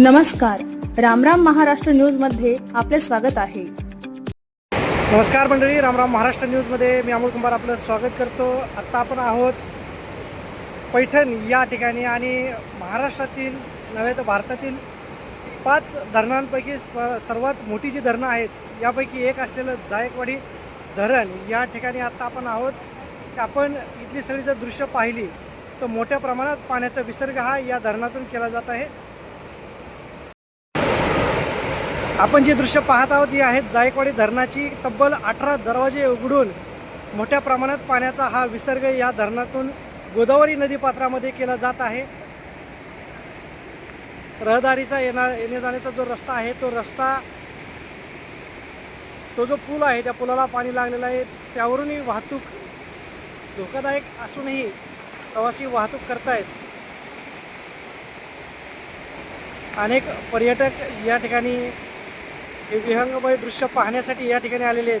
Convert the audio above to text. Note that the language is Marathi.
नमस्कार. रामराम महाराष्ट्र न्यूजमध्ये आपले स्वागत आहे. नमस्कार मंडळी रामराम महाराष्ट्र न्यूजमध्ये मी अमोल कुंभार आपलं स्वागत करतो. आत्ता आपण आहोत पैठण या ठिकाणी आणि महाराष्ट्रातील नव्हे तर भारतातील पाच धरणांपैकी सर्वात मोठी जी धरणं आहेत यापैकी एक असलेलं जायकवाडी धरण या ठिकाणी आत्ता आपण आहोत. आपण इथली सगळी जर दृश्य पाहिली तर मोठ्या प्रमाणात पाण्याचा विसर्ग हा या धरणातून केला जात आहे. आपण जे दृश्य पाहत आहोत ही आहेत जायकवाडी धरणाची तब्बल अठरा दरवाजे उघडून मोठ्या प्रमाणात पाण्याचा हा विसर्ग या धरणातून गोदावरी नदीपात्रामध्ये केला जात आहे. रहदारीचा येणा येणे जाण्याचा जो रस्ता आहे तो रस्ता तो जो पूल आहे त्या पुलाला पाणी लागलेलं आहे. त्यावरूनही वाहतूक धोकादायक असूनही प्रवासी वाहतूक करतायत. अनेक पर्यटक या ठिकाणी हे विहंगमय दृश्य पाहण्यासाठी या ठिकाणी आलेले आहेत.